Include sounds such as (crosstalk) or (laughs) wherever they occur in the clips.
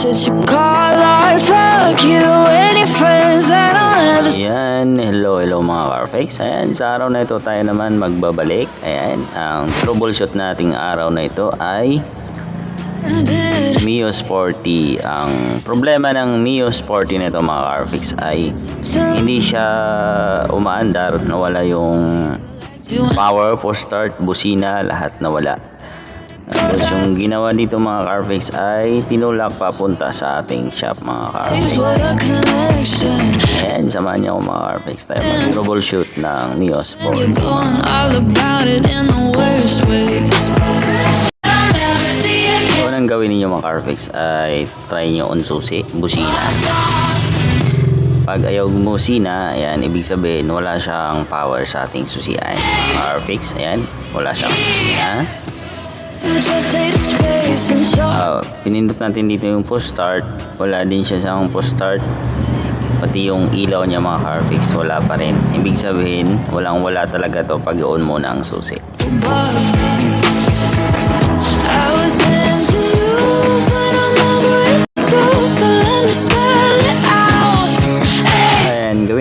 should you call or fuck you? Any friends that I'll never Ayan, hello, hello mga Carfax. Ayan, sa araw na ito tayo naman magbabalik. Ayan, ang troubleshoot nating araw na ito ay. Mio Sporty. Ang problema ng Mio Sporty na ito mga Carfax ay hindi siya umaandar, nawala yung power, post start, busina, lahat nawala. Tapos yung ginawa dito mga Carfax ay tinulak papunta sa ating shop mga connection. Ayan, samahan niyo ako mga Carfax tayo mag-troubleshoot ng see it. So, unang gawin ninyo mga Carfax ay try nyo on susi, busina. Pag ayaw busina, ayan, ibig sabihin wala siyang power sa ating susian. Mga Carfax, ayan, wala siyang busina. Ah, pinindot natin dito yung push start, wala din siya sa push start. Pati yung ilaw niya mga Carfax, wala pa rin. Ibig sabihin, walang wala talaga to pag on mo na ang susi.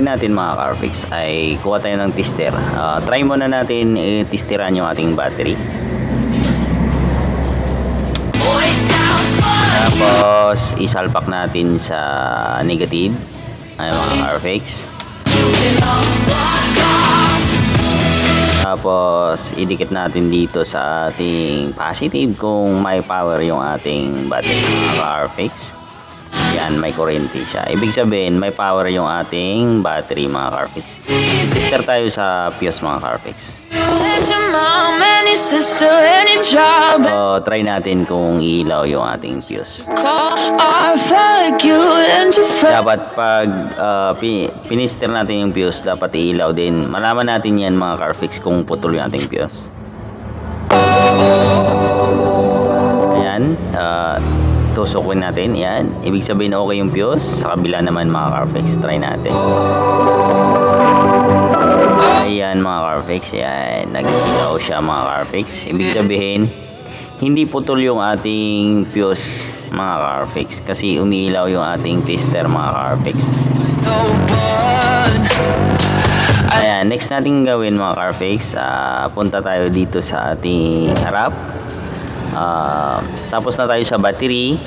natin mga Carfix ay kuha tayo ng tester. Ah, try muna natin i-testeran yung ating battery. Tapos isalpak natin sa negative. Ayan mga Carfix. Tapos idikit natin dito sa ating positive kung may power yung ating battery mga Carfix. Yan, may kuryente siya. Ibig sabihin, may power yung ating battery mga Carfix. Tester tayo sa fuse mga Carfix. So, try natin kung ilaw yung ating fuse. Dapat pag uh, pi- pinister natin yung fuse, dapat ilaw din. Malaman natin yan mga Carfix kung putol yung ating fuse. Ayan, uh, tusukin natin. Ayan, ibig sabihin okay yung fuse. Sa kabila naman mga Carfix, try natin. Ayan mga Carfix, ayan, nag-ilaw siya mga Carfix. Ibig (laughs) sabihin, hindi putol yung ating fuse mga Carfix kasi umiilaw yung ating tester mga Carfix. Ayan, next natin gawin mga Carfix, ah, punta tayo dito sa ating harap. Ah, tapos na tayo sa battery.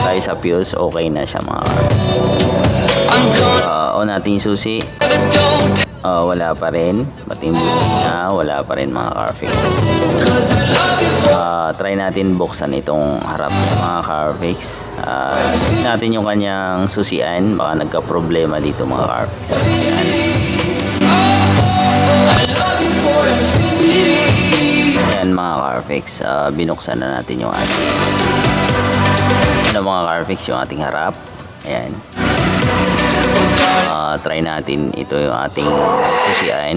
Tayo sa fuse, okay na siya mga Carfix. Ah, on natin yung susi. Ah, wala pa rin. Yung busina, wala pa rin mga Carfix. Ah, try natin buksan itong harap niya mga Carfix. Check natin yung kanyang susian. Baka nagka-problema dito mga Carfix. Ayan mga Carfix. Ah, binuksan na natin yung ating ano mga Carfix yung ating harap. Ayan. Ah, try natin ito yung ating susian.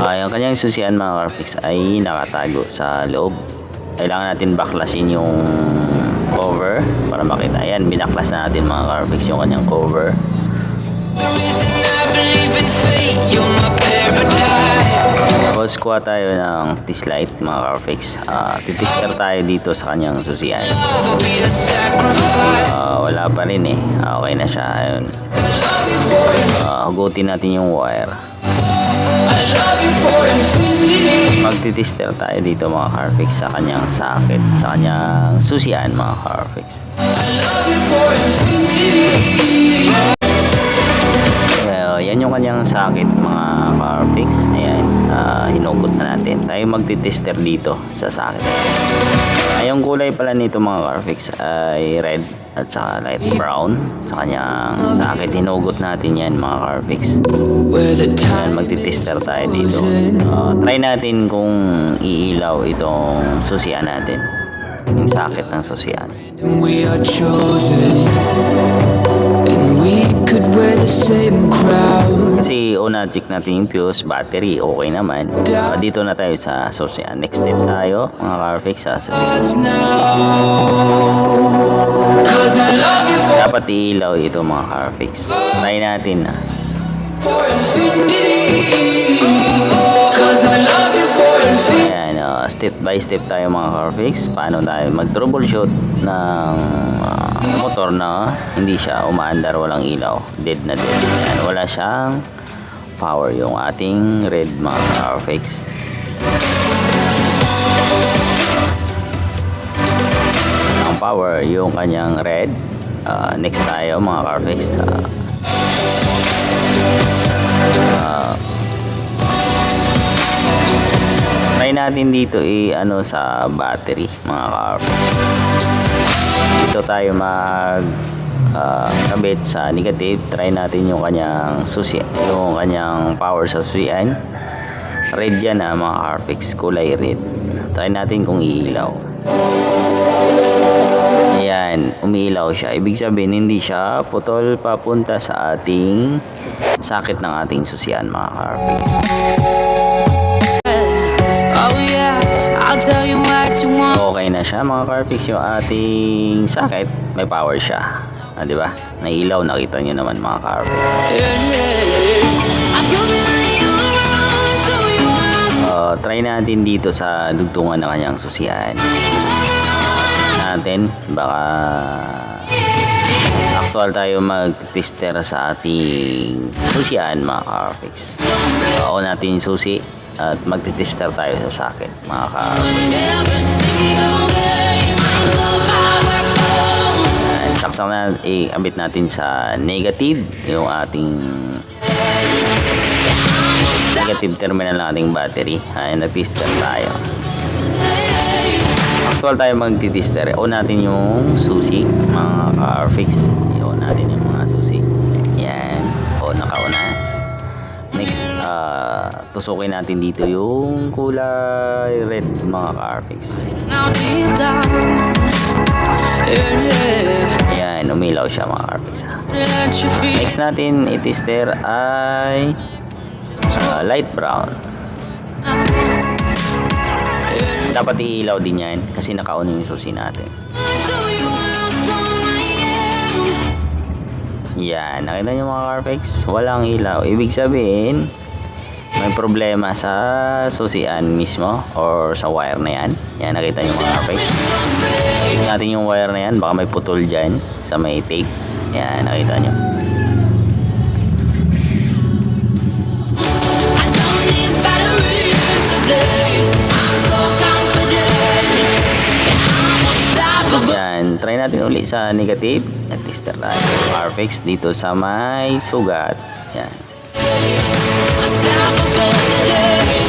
Ah, yung kanyang susian mga Carfix ay nakatago sa loob. Kailangan natin baklasin yung cover para makita. Ayan, binaklas na natin mga Carfix yung kanyang cover. Kuha tayo ng test light mga Carfix. Ah, titester tayo dito sa kanyang susian. Ah, wala pa rin eh. Ah, okay na siya. Ayun. Ah, hugutin natin yung wire. Magtitester tayo dito mga Carfix sa kanyang socket, sa kanyang susian mga Carfix. Well, yan yung socket mga Carfix. Ayan, ah, hinugot na natin. Tayo magtitester dito sa socket. Ay, yung kulay pala nito mga Carfix ay red at saka light brown. Sa kanyang socket, hinugot natin yan mga the Ayan, magtitester tayo dito. Ah, try natin kung iilaw itong susian natin. Yung socket ng susian. we are chosen. Could wear the same crown. Kasi una check natin yung fuse, battery, okay naman. Ah, dito na tayo sa susian. Next step tayo, mga Carfix, sa for, Dapat iilaw ito mga Carfix. Try natin na. Ayan, uh, step by step tayo mga Carfix. Paano tayo mag-troubleshoot ng uh, motor na hindi siya umaandar, walang ilaw. Dead na dead. Ayan, wala siyang power yung ating red mga Carfix. Ang power yung kanyang red. Uh, next tayo mga Carfix. Uh, uh, try natin dito i ano sa battery mga car dito tayo mag ah, kabit sa negative. Try natin yung kanyang susi yung kanyang power sa susian. Red yan ha mga carfix kulay red. Try natin kung iilaw. Ayan, umiilaw siya. Ibig sabihin, hindi siya putol papunta sa ating sakit ng ating susian, mga carfix. Oh yeah, I'll tell you what you want. okay na siya mga carfix yung ating sakit. May power siya. Ah, di ba? Nailaw nakita nyo naman mga carfix uh, try natin dito sa dugtungan ng kanyang susian natin baka actual tayo mag-tester sa ating susian mga carfix oo natin susi at magtitester tayo sa sakit mga. Ayan, saksak na i-abit natin sa negative yung ating negative terminal ng ating battery. Ayan, nag-tester tayo. Actual tayo mag-tester. O natin yung susi, mga car-fix. I-on natin yung mga susi. Yan. O, nakauna. Next, ah, tusukin natin dito yung kulay red, mga car-fix. Yeah. Ayan, umilaw siya mga car-fix. feel. Next natin i-tester ay ah, light brown. Dapat iilaw din yan kasi nakauna yung susi natin. Yan, nakita nyo mga Carpex? Walang ilaw. Ibig sabihin, may problema sa susian mismo or sa wire na yan. Yan, nakita nyo mga Carpex? Tingnan natin yung wire na yan. Baka may putol dyan sa may tape. Yan, nakita nyo. Yan, try natin uli sa negative. Nag-tester tayo. Carpex dito sa may sugat. Yan.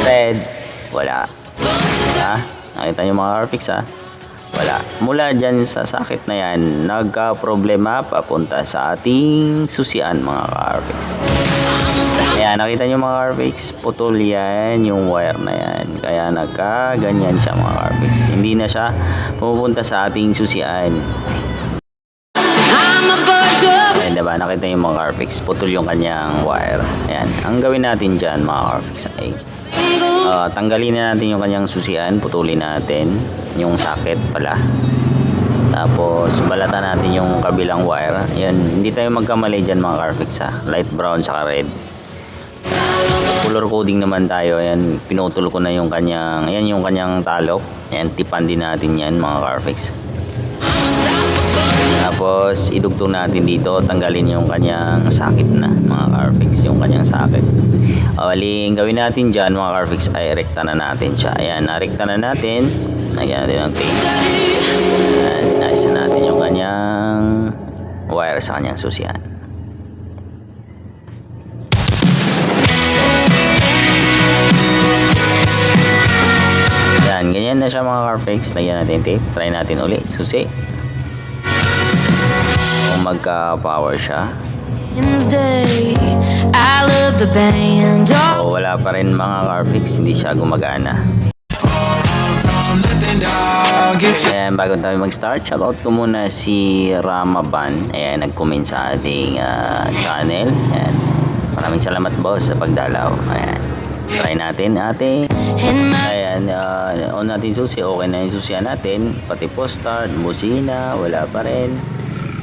Red, wala. Ha? Nakita nyo mga Carpix ha? Wala. Mula dyan sa sakit na yan, nagka-problema papunta sa ating susian mga Carpix. Kaya nakita nyo mga Carpix, putol yan yung wire na yan. Kaya nagka-ganyan siya mga Carpix. Hindi na siya pupunta sa ating susian. Ayan, diba? Nakita nyo mga Carpix, putol yung kanyang wire. Ayan. Ang gawin natin dyan mga Carpix ay. Ah, tanggalin na natin yung kanyang susian, putulin natin yung socket pala. Tapos balatan natin yung kabilang wire. Yan, hindi tayo magkamali diyan mga Carfix ha. Light brown saka red. Color coding naman tayo. Ayan, pinutol ko na yung kanyang, ayan yung kanyang talok. Ayan, tipan din natin yan mga Carfix. Tapos idugtong natin dito, tanggalin yung kanyang socket na mga Carfix, yung kanyang. Uh, ang gawin natin dyan mga Carfix ay rekta na natin siya. Ayan, narekta na natin. Lagyan natin ang tape. Ayan, nice na natin yung kanyang wire sa kanyang susian. Yan, ganyan na siya mga Carfix. Lagyan natin tape. Try natin ulit. Susi. Magka-power siya. Wednesday. I love the band. Oh, O wala pa rin mga Carfix. Hindi siya gumagana. Ayan, bago tayo mag-start, shoutout ko muna si Ramaban. Ayan, nag-comment sa ating ah, channel. Ayan. Maraming salamat boss sa pagdalaw. Ayan. Try natin ate. Ayan, uh, on natin susi. Okay na yung susiyan natin. Pati post start, busina, wala pa rin.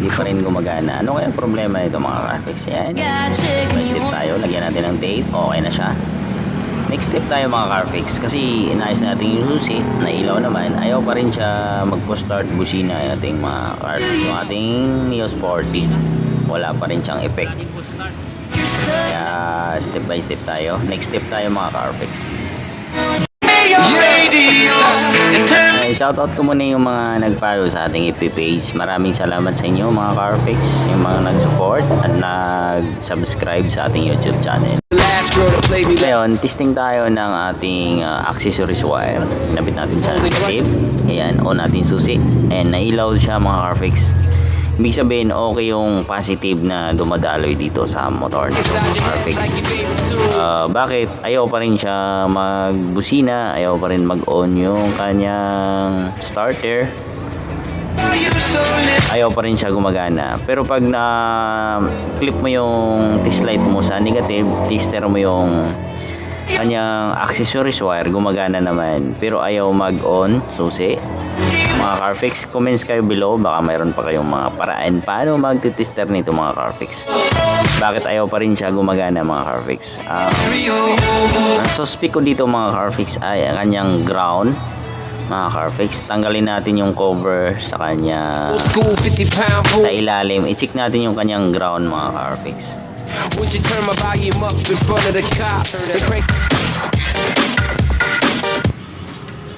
Hindi pa rin gumagana. Ano kaya ang problema nito mga graphics? Yan. Slip want tayo. Lagyan natin ng tape. Okay na siya. next step tayo mga Carfix kasi inayos natin yung susi na ilaw naman ayaw pa rin siya magpo-start busina yung ating mga Carfix yung ating Neo Sporty wala pa rin siyang effect kaya step by step tayo next step tayo mga Carfix shoutout ko muna yung mga nag-follow sa ating FB page. Maraming salamat sa inyo mga Carfix, yung mga nag-support at nag-subscribe sa ating YouTube channel. Ngayon, testing tayo ng ating uh, accessories wire. Pinapit natin sa tape. Ayan, on natin susi. Ayan, nailaw siya mga Carfix. Ibig sabihin, okay yung positive na dumadaloy dito sa motor nito inside mga your head Carfix. like your favorite tune. Ah, bakit? Ayaw pa rin siya magbusina, ayaw pa rin mag-on yung kanyang starter. Ayaw pa rin siya gumagana. Pero pag na clip mo yung test light mo sa negative, tester mo yung kanyang accessories wire, gumagana naman. Pero ayaw mag-on, susi. Mga Carfix, comments kayo below. Baka mayroon pa kayong mga paraan paano magtitester nito mga Carfix. Bakit ayaw pa rin siya gumagana mga Carfix? Ah, ang suspect ko dito mga Carfix ay ang kanyang ground mga Carfix. Tanggalin natin yung cover sa kanya Old school 50 pound sa ilalim. I-check natin yung kanyang ground mga Carfix. Would you turn my volume up in front of the cops?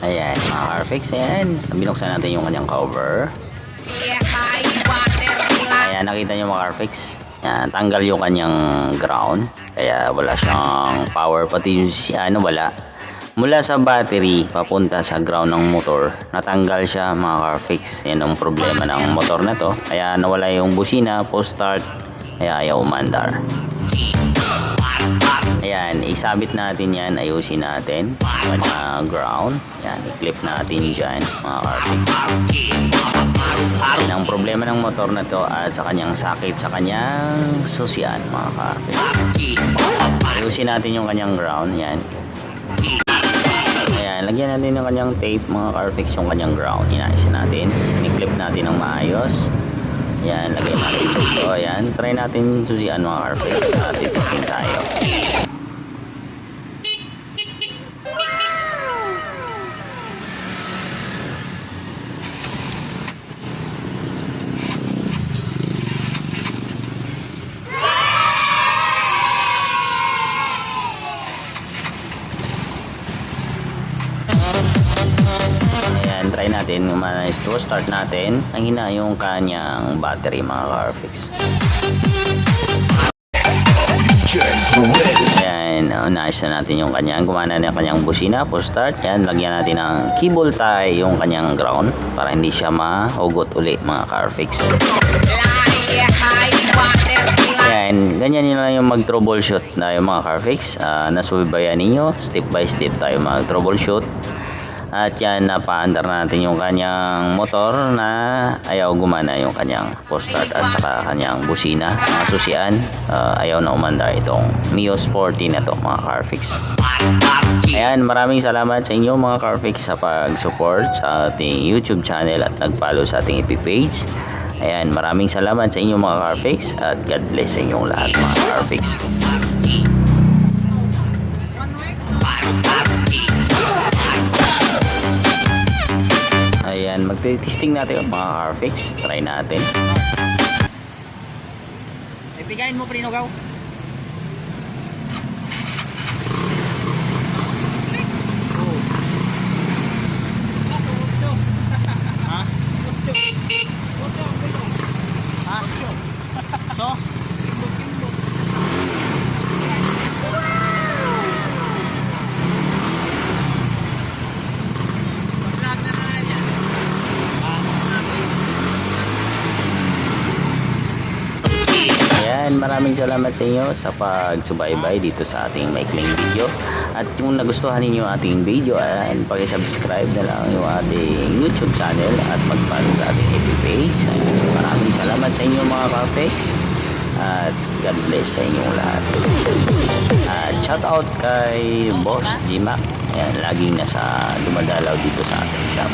Ayan mga Carfix. Ayan. Binuksan natin yung kanyang cover. Ayan nakita nyo mga Carfix. Ayan, tanggal yung kanyang ground. Kaya wala siyang power. Pati yung ano wala. Mula sa battery papunta sa ground ng motor, natanggal siya mga Carfix. Yan ang problema ng motor na to. Kaya nawala yung busina, post start, kaya ayaw umandar. Ayan, isabit natin yan, ayusin natin. Mga ground. Ayan, i-clip natin dyan mga Carfix. Yan ang problema ng motor na to at sa kanyang sakit sa kanyang susian mga Carfix. Ayusin natin yung kanyang ground. Yan. Ayan, lagyan natin ng kanyang tape mga Carfix yung kanyang ground. Inayos natin. Ni-clip natin ng maayos. Ayan, lagyan natin dito. Ayan, try natin susian mga Carfix. At testing tayo. Natin. Manage to start natin. Ang hina yung kanyang battery mga Carfix. Ayan, uh, naayos na natin yung kanyang. Gumana na yung kanyang busina. Post start. Ayan, lagyan natin ng cable tie yung kanyang ground para hindi siya mahugot uli mga Carfix. Ayan, ganyan yun lang yung mag-troubleshoot na yung mga Carfix. Uh, nasubaybayan ninyo. Step by step tayo mag-troubleshoot. At yan, napaandar natin yung kanyang motor na ayaw gumana yung kanyang post start at saka kanyang busina. Mga susian, uh, ayaw na umandar itong Mio Sporty na to mga Carfix. Ayan, maraming salamat sa inyo mga Carfix sa pag-support sa ating YouTube channel at nag-follow sa ating page. Ayan, maraming salamat sa inyo mga Carfix at God bless sa inyong lahat mga Carfix. Ayan, magte-testing natin yung mga Carfix. Try natin. Ibigayin mo Prinogaw. So? Maraming salamat sa inyo sa pagsubaybay dito sa ating maikling video. At kung nagustuhan ninyo ating video, ayan, pakisubscribe na lang yung ating YouTube channel at mag-follow sa ating FB page. Ayan, maraming salamat sa inyo mga Carfex. At God bless sa inyong lahat. At shout out kay Boss Jimac. Ayan, laging nasa dumadalaw dito sa ating shop.